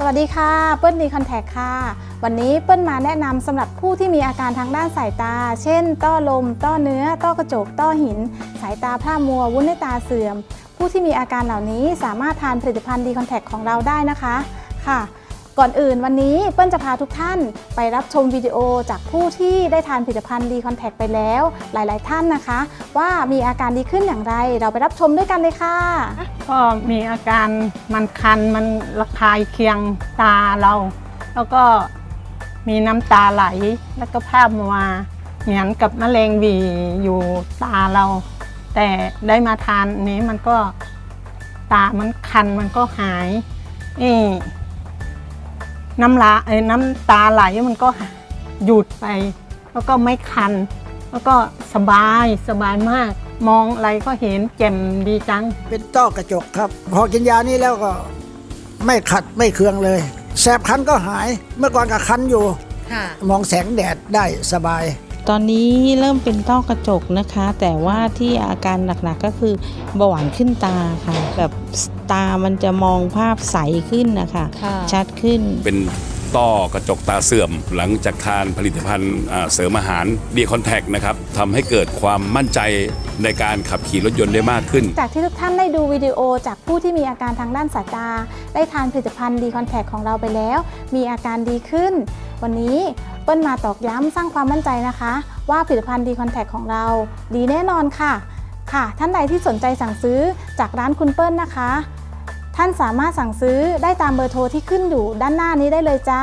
สวัสดีค่ะเปิ้ลดีคอนแทคค่ะ วันนี้เปิ้ลมาแนะนำสำหรับผู้ที่มีอาการทางด้านสายตา เช่น ต้อลม ต้อเนื้อ ต้อกระจก ต้อหิน สายตาพร่ามัว วุ้นในตาเสื่อม ผู้ที่มีอาการเหล่านี้สามารถทานผลิตภัณฑ์ดีคอนแทคของเราได้นะคะค่ะก่อนอื่นวันนี้เปิ้ลจะพาทุกท่านไปรับชมวิดีโอจากผู้ที่ได้ทานผลิตภัณฑ์ดีคอนแทคไปแล้วหลาย ๆ ท่านนะคะ ว่ามีอาการดีขึ้นอย่างไรเราไปรับชมด้วยกันเลยค่ะ ก็มีอาการมันคันมันระคายเคียงตาเรา แล้วก็มีน้ำตาไหลแล้วก็ภาพมัวเหมือนกับมะเร็งวีอยู่ตาเรา แต่ได้มาทานนี้มันก็ตามันคันมันก็หายนี่น้ำลาเอ้น้ำตาไหลมันก็หยุดไป แล้วก็ไม่คัน แล้วก็สบายสบายมาก มองอะไรก็เห็นแจ่มดีจัง เป็นต้อกระจกครับ พอกินยานี้แล้วก็ไม่ขัดไม่เคืองเลย แสบคันก็หาย เมื่อก่อนก็คันอยู่ค่ะมองแสงแดดได้สบาย ตอนนี้เริ่มเป็นต้อกระจกนะคะ แต่ว่าที่อาการหนักๆก็คือเบาหวานขึ้นตาค่ะ แบบตามันจะมองภาพใสขึ้นนะคะค่ะชัดขึ้นเป็น ต้อกระจกตาเสื่อม หลังจากทานผลิตภัณฑ์เสริมอาหารดีคอนแทคนะครับทำให้เกิดความมั่นใจในการขับขี่รถยนต์ได้มากขึ้น จากที่ทุกท่านได้ดูวิดีโอจากผู้ที่มีอาการทางด้านสายตา ได้ทานผลิตภัณฑ์ดีคอนแทคของเราไปแล้ว มีอาการดีขึ้น วันนี้เปิ้ลมาตอกย้ำสร้างความมั่นใจนะคะ ว่าผลิตภัณฑ์ดีคอนแทคของเรา ดีแน่นอนค่ะ ค่ะ ท่านใดที่สนใจสั่งซื้อจากร้านคุณเปิ้ลนะคะ ท่านสามารถสั่งซื้อได้ตามเบอร์โทรที่ขึ้นอยู่ด้านหน้านี้ได้เลยจ้า